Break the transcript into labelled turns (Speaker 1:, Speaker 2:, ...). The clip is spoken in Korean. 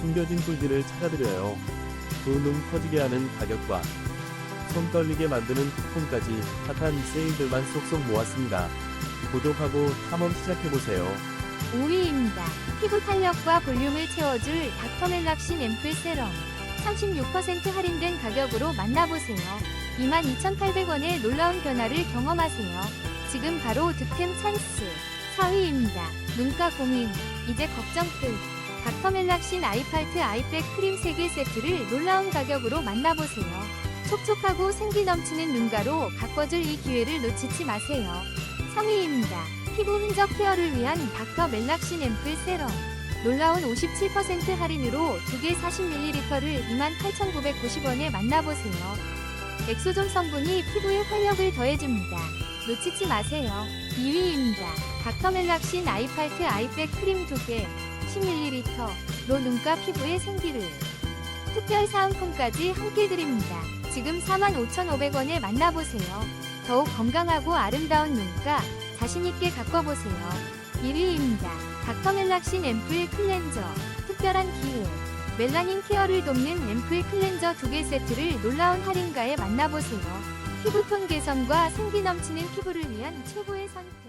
Speaker 1: 숨겨진 꿀들을 찾아드려요. 두눈 커지게 하는 가격과 손 떨리게 만드는 쿠폰까지 핫한 세일들만 쏙쏙 모았습니다. 구독하고 탐험 시작해보세요.
Speaker 2: 5위입니다. 피부 탄력과 볼륨을 채워줄 닥터멜락신 앰플 세럼. 36% 할인된 가격으로 만나보세요. 22,800원의 놀라운 변화를 경험하세요. 지금 바로 득템 찬스. 4위입니다. 눈가 고민. 이제 걱정 끝. 닥터멜락신 아이팔트 아이백 크림 3개 세트를 놀라운 가격으로 만나보세요. 촉촉하고 생기 넘치는 눈가로 가꿔줄 이 기회를 놓치지 마세요. 3위입니다. 피부 흔적 케어를 위한 닥터 멜락신 앰플 세럼. 놀라운 57% 할인으로 2개 40ml를 28,990원에 만나보세요. 엑소존 성분이 피부에 활력을 더해줍니다. 놓치지 마세요. 2위입니다. 닥터 멜락신 아이팔트 아이백 크림 2개 10ml로 눈가 피부의 생기를 특별 사은품까지 함께 드립니다. 지금 45,500원에 만나보세요. 더욱 건강하고 아름다운 눈가 자신있게 가꿔보세요. 1위입니다. 닥터멜락신 앰플 클렌저 특별한 기회 멜라닌 케어를 돕는 앰플 클렌저 2개 세트를 놀라운 할인가에 만나보세요. 피부톤 개선과 생기 넘치는 피부를 위한 최고의 선택